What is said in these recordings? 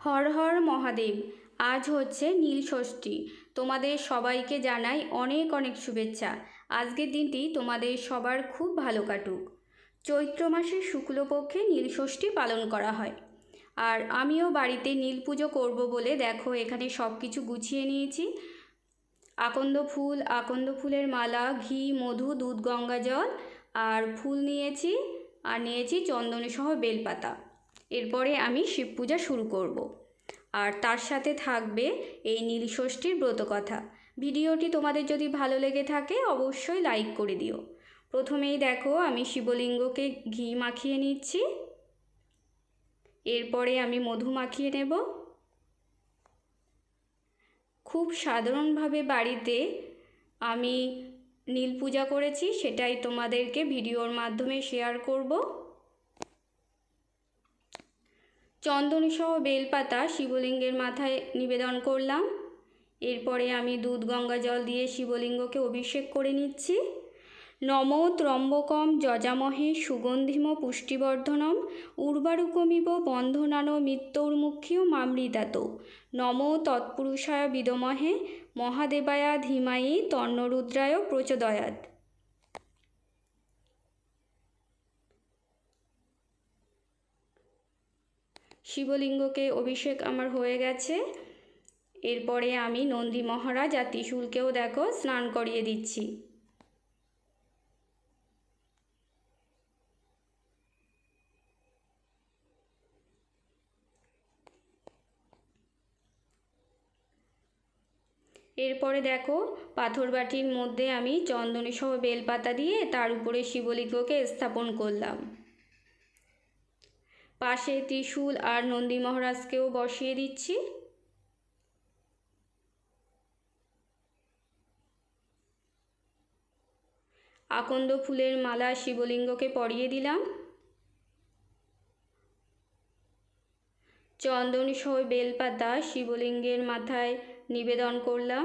হর হর মহাদেব, আজ হচ্ছে নীল ষষ্ঠী। তোমাদের সবাইকে জানাই অনেক অনেক শুভেচ্ছা। আজকের দিনটি তোমাদের সবার খুব ভালো কাটুক। চৈত্র মাসের শুক্লপক্ষে নীল ষষ্ঠী পালন করা হয়। আর আমিও বাড়িতে নীল পুজো করব বলে দেখো, এখানে সব কিছু গুছিয়ে নিয়েছি। আকন্দ ফুল, আকন্দ ফুলের মালা, ঘি, মধু, দুধ, গঙ্গা জল, আর ফুল নিয়েছি, আর নিয়েছি চন্দনী সহ বেলপাতা। এরপরে আমি শিব পূজা শুরু করব। আর তার সাথে থাকবে এই নীলষষ্ঠীর ব্রতকথা। ভিডিওটি তোমাদের যদি ভালো লেগে থাকে, অবশ্যই লাইক করে দিও। প্রথমেই দেখো, আমি শিবলিঙ্গকে ঘি মাখিয়ে নিচ্ছি। এরপরে আমি মধু মাখিয়ে নেব। খুব সাধারণভাবে বাড়িতে আমি নীল পূজা করেছি, সেটাই তোমাদেরকে ভিডিওর মাধ্যমে শেয়ার করব। চন্দনী সহ বেলপাতা শিবলিঙ্গের মাথায় নিবেদন করলাম। এরপরে আমি দুধ, গঙ্গা জল দিয়ে শিবলিঙ্গকে অভিষেক করে নিচ্ছি। নম ত্রম্বকম যজামহে সুগন্ধিম পুষ্টিবর্ধনম উর্বারুকমিব বন্ধনানো মৃত্যুর্মুখীয় মামৃতাত। নম তৎপুরুষায় বিদমহে মহাদেবায়া ধীমায়ী তন্নরুদ্রায় প্রচোদয়াত শিবলিঙ্গকে অভিষেক আমার হয়ে গেছে। এরপরে আমি নন্দী মহারাজ আর ত্রিশূলকেও দেখো, স্নান করিয়ে দিচ্ছি। এরপরে দেখো পাথর বাটির মধ্যে আমি চন্দনী সহ বেলপাতা দিয়ে তার উপরে শিবলিঙ্গকে স্থাপন করলাম। পাশে ত্রিশূল আর নন্দী মহারাজকেও বসিয়ে দিচ্ছি। আকন্দ ফুলের মালা শিবলিঙ্গকে পরিয়ে দিলাম। চন্দন সহ বেলপাতা শিবলিঙ্গের মাথায় নিবেদন করলাম।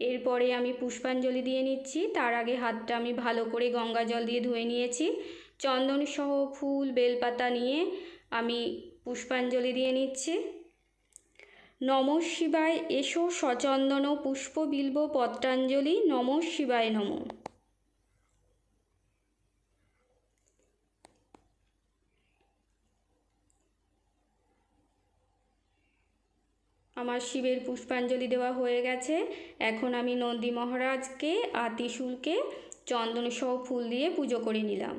এরপরে আমি পুষ্পাঞ্জলি দিয়ে নিচ্ছি। তার আগে হাতটা আমি ভালো করে গঙ্গা জল দিয়ে ধুয়ে নিয়েছি। চন্দন সহ ফুল, বেলপাতা নিয়ে আমি পুষ্পাঞ্জলি দিয়ে নিচ্ছি। নম শিবায়, এসো সচন্দন, পুষ্প বিল্ব, পত্রাঞ্জলি, নম শিবায় নম। আমার শিবের পুষ্পাঞ্জলি দেওয়া হয়ে গেছে। এখন আমি নন্দী মহারাজকে আর ত্রিশূলকে চন্দন সহ ফুল দিয়ে পুজো করে নিলাম।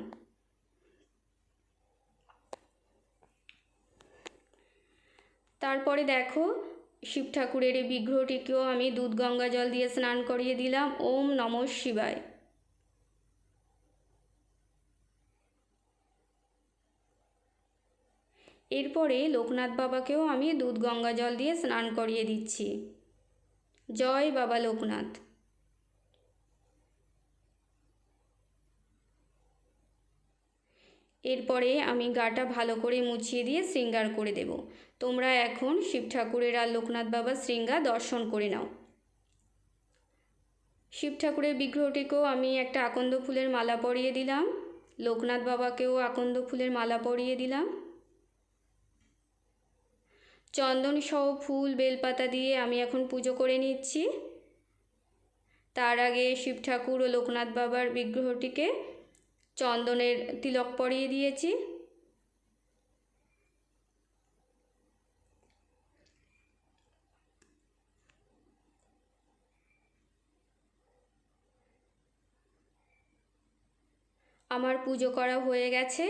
তারপরে দেখো, শিব ঠাকুরের এই বিগ্রহটিকেও আমি দুধ গঙ্গা জল দিয়ে স্নান করিয়ে দিলাম। ওম নম শিবায়। এরপরে লোকনাথ বাবাকেও আমি দুধ গঙ্গা জল দিয়ে স্নান করিয়ে দিচ্ছি। জয় বাবা লোকনাথ। এরপরে আমি গাটা ভালো করে মুছিয়ে দিয়ে শৃঙ্গার করে দেব। তোমরা এখন শিব ঠাকুরের আর লোকনাথ বাবার শৃঙ্গা দর্শন করে নাও। শিব ঠাকুরের বিগ্রহটিকেও আমি একটা আকন্দ ফুলের মালা পরিয়ে দিলাম। লোকনাথ বাবাকেও আকন্দ ফুলের মালা পরিয়ে দিলাম। চন্দন সহ ফুল, বেলপাতা দিয়ে আমি এখন পুজো করে নিচ্ছি। তার আগে শিব ঠাকুর ও লোকনাথ বাবার বিগ্রহটিকে চন্দনের তিলক পরিয়ে দিয়েছি। আমার পুজো করা হয়ে গেছে।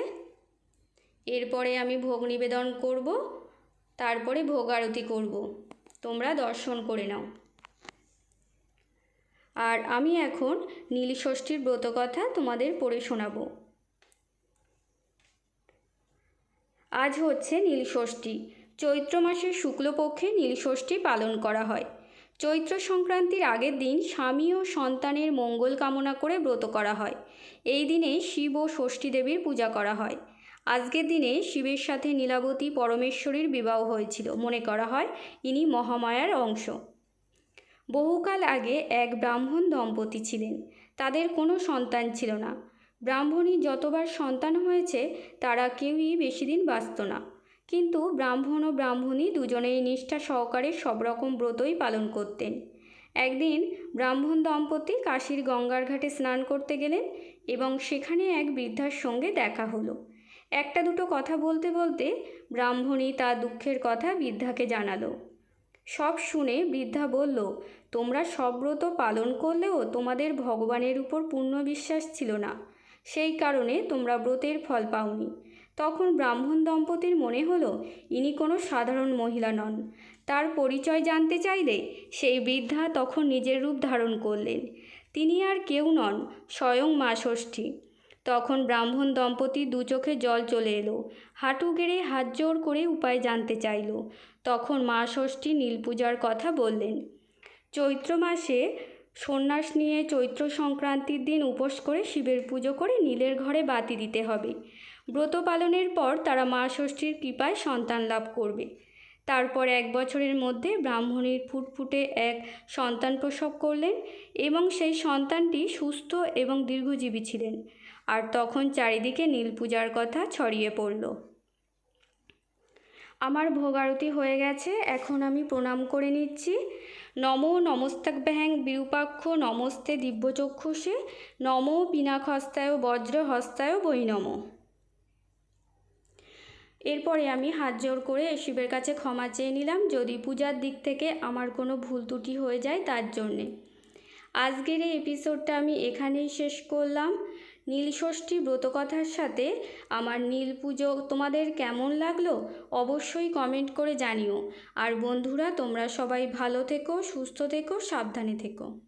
এরপরে আমি ভোগ নিবেদন করব, তারপরে ভোগ আরতি করব। তোমরা দর্শন করে নাও। আর আমি এখন নীলষষ্ঠীর ব্রতকথা তোমাদের পড়ে শোনাবো। আজ হচ্ছে নীলষষ্ঠী। চৈত্র মাসের শুক্লপক্ষে নীলষষ্ঠী পালন করা হয়। চৈত্র সংক্রান্তির আগের দিন স্বামী ও সন্তানের মঙ্গল কামনা করে ব্রত করা হয়। এই দিনে শিব ও ষষ্ঠী দেবীর পূজা করা হয়। আজকের দিনে শিবের সাথে নীলাবতী পরমেশ্বরীর বিবাহ হয়েছিল। মনে করা হয়, ইনি মহামায়ার অংশ। বহুকাল আগে এক ব্রাহ্মণ দম্পতি ছিলেন। তাদের কোনো সন্তান ছিল না। ব্রাহ্মণী যতবার সন্তান হয়েছে, তারা কেউই বেশি দিন বাঁচত না। কিন্তু ব্রাহ্মণ ও ব্রাহ্মণী দুজনেই নিষ্ঠা সহকারে সব রকম ব্রতই পালন করতেন। একদিন ব্রাহ্মণ দম্পতি কাশীর গঙ্গার ঘাটে স্নান করতে গেলেন এবং সেখানে এক বৃদ্ধার সঙ্গে দেখা হলো। একটা দুটো কথা বলতে বলতে ব্রাহ্মণী তার দুঃখের কথা বৃদ্ধাকে জানালো। সব শুনে বৃদ্ধা বলল, তোমরা সব ব্রত পালন করলেও তোমাদের ভগবানের উপর পূর্ণ বিশ্বাস ছিল না। সেই কারণে তোমরা ব্রতের ফল পাওনি। তখন ব্রাহ্মণ দম্পতির মনে হলো, ইনি কোনো সাধারণ মহিলা নন। তার পরিচয় জানতে চাইলে সেই বৃদ্ধা তখন নিজের রূপ ধারণ করলেন। তিনি আর কেউ নন, স্বয়ং মা ষষ্ঠী। তখন ব্রাহ্মণ দম্পতি দু চোখে জল চলে এলো। হাঁটু গেড়ে হাত জোর করে উপায় জানতে চাইল। তখন মা ষষ্ঠী নীল পূজার কথা বললেন, চৈত্র মাসে সন্ন্যাস নিয়ে চৈত্র সংক্রান্তির দিন উপোস করে শিবের পুজো করে নীলের ঘরে বাতি দিতে হবে। ব্রত পালনের পর তারা মা ষষ্ঠীর কৃপায় সন্তান লাভ করবে। তারপর এক বছরের মধ্যে ব্রাহ্মণীর ফুটফুটে এক সন্তান প্রসব করলেন এবং সেই সন্তানটি সুস্থ এবং দীর্ঘজীবী ছিলেন। আর তখন চারিদিকে নীল পূজার কথা ছড়িয়ে পড়ল। আমার ভোগারতি হয়ে গেছে, এখন আমি প্রণাম করে নিচ্ছি। নম নমস্তাক ব্যাং বিরূপাক্ষ, নমস্তে দিব্যচক্ষুষে, নম পিনাখস্তায় বজ্র হস্তায় বৈ নম। এরপরে আমি হাত জোর করে শিবের কাছে ক্ষমা চেয়ে নিলাম, যদি পূজার দিক থেকে আমার কোনো ভুল ত্রুটি হয়ে যায় তার জন্যে। আজকের এই এপিসোডটা আমি এখানেই শেষ করলাম। নীলষষ্ঠী ব্রতকথার সাথে আমার নীল পুজো তোমাদের কেমন লাগল অবশ্যই কমেন্ট করে জানিও। আর বন্ধুরা, তোমরা সবাই ভালো থেকো, সুস্থ থেকো, সাবধানে থেকো।